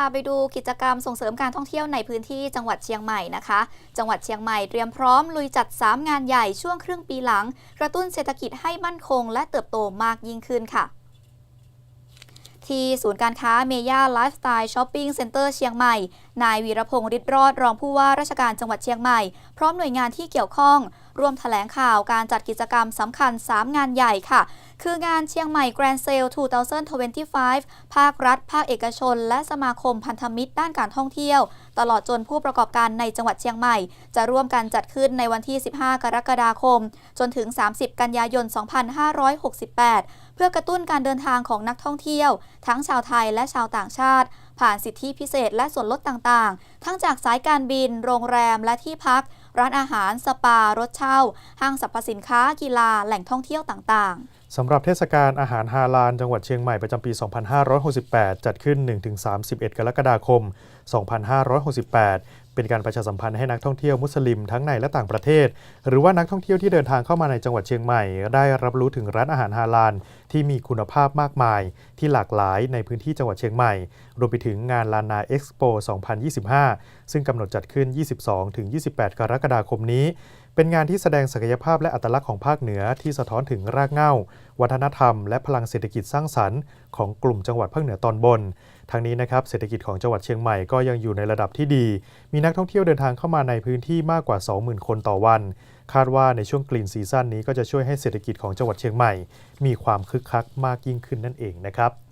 พาไปดูกิจกรรมส่งเสริมการท่องเที่ยวในพื้นที่จังหวัดเชียงใหม่นะคะ จังหวัดเชียงใหม่เตรียมพร้อมลุยจัด 3 งานใหญ่ช่วงครึ่งปีหลัง กระตุ้นเศรษฐกิจให้มั่นคง และเติบโตมากยิ่งขึ้นค่ะ ที่ศูนย์การค้าเมย่าไลฟ์สไตล์ช้อปปิ้งเซ็นเตอร์เชียงใหม่ นายวีรพงศ์ฤทธิ์รอดรองผู้ว่าราชการจังหวัดเชียงใหม่ พร้อมหน่วยงานที่เกี่ยวข้อง ร่วมแถลงข่าวการจัดกิจกรรมสำคัญ 3 งานใหญ่ค่ะ คืองานเชียงใหม่แกรนด์เซล2025 ภาครัฐ ภาคเอกชน และสมาคมพันธมิตรด้านการท่องเที่ยว ตลอดจนผู้ประกอบการในจังหวัดเชียงใหม่ จะร่วมกันจัดขึ้นในวันที่ 15 กรกฎาคม จนถึง 30 กันยายน 2568 เพื่อกระตุ้นการเดินทางของนักท่องเที่ยว ทั้งชาวไทยและชาวต่างชาติ ผ่านสิทธิพิเศษและส่วนลดต่างๆ ทั้งจากสายการบิน โรงแรมและที่พัก ร้านอาหาร สปา รถเช่า ห้างสรรพสินค้า กีฬา แหล่งท่องเที่ยวต่างๆ สำหรับเทศกาลอาหารฮาลาลจังหวัดเชียงใหม่ประจำปี 2568 จัดขึ้น 1-31 กรกฎาคม 2568 เป็นการประชาสัมพันธ์ให้นักท่องเที่ยวมุสลิมทั้งในและต่างประเทศ หรือว่านักท่องเที่ยวที่เดินทางเข้ามาในจังหวัดเชียงใหม่ ได้รับรู้ถึงร้านอาหารฮาลาลที่มีคุณภาพมากมาย ที่หลากหลายในพื้นที่จังหวัดเชียงใหม่ รวมไปถึงงานลานาเอ็กซ์โป 2025 ซึ่งกำหนดจัดขึ้น 22-28 กรกฎาคมนี้ เป็นงานที่แสดงศักยภาพและอัตลักษณ์ของภาคเหนือที่สะท้อนถึงรากเหง้า วัฒนธรรม และพลังเศรษฐกิจสร้างสรรค์ของกลุ่มจังหวัดภาคเหนือตอนบน ทั้งนี้นะครับเศรษฐกิจของจังหวัดเชียงใหม่ก็ยังอยู่ในระดับที่ดี มีนักท่องเที่ยวเดินทางเข้ามาในพื้นที่มากกว่า 20,000 คนต่อวัน คาดว่าในช่วงกลิ่นซีซั่นนี้ก็จะช่วยให้เศรษฐกิจของจังหวัดเชียงใหม่ มีความคึกคักมากยิ่งขึ้นนั่นเองนะครับ